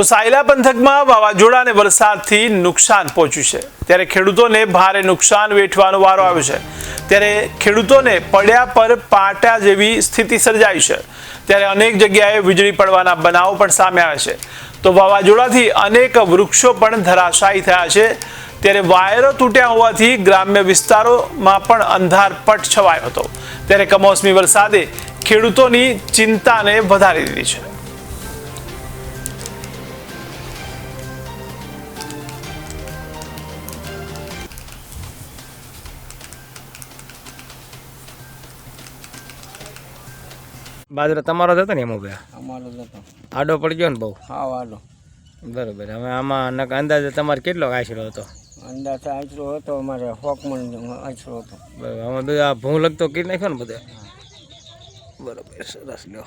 તો સાયલા પંથકમાં વાવાઝોડા અને વરસાદથી નુકસાન પહોંચ્યું છે. ત્યારે ખેડૂતોને ભારે નુકસાન વેઠવાનો વારો આવ્યો છે. ત્યારે ખેડૂતોને પડ્યા પર પાટા જેવી સ્થિતિ સર્જાઈ છે. ત્યારે અનેક જગ્યાએ વીજળી પડવાના બનાવો પણ સામે આવ્યા છે. તો વાવાઝોડાથી અનેક વૃક્ષો પણ ધરાશાયી થયા છે. ત્યારે વાયરો તૂટ્યા હોવાથી ગ્રામ્ય વિસ્તારોમાં પણ અંધારપટ છવાયો હતો. ત્યારે કમોસમી વરસાદે ખેડૂતોની ચિંતાને વધારી દીધી છે. બાજરો તમારો જ હતો ને એમાં ભાઈ? અમારો જ હતો. આડો પડી ગયો ને બહુ? હા આડો. બરોબર હવે આમાં અંદાજે તમારે કેટલો આશરો હતો? અંદાજે આશરો હતો અમારે હોકમણ આશરો હતો. બરાબર આમાં બધું આ ભૂં લગતો કરી નાખ્યો ને બધે? બરોબર સરસ લ્યો.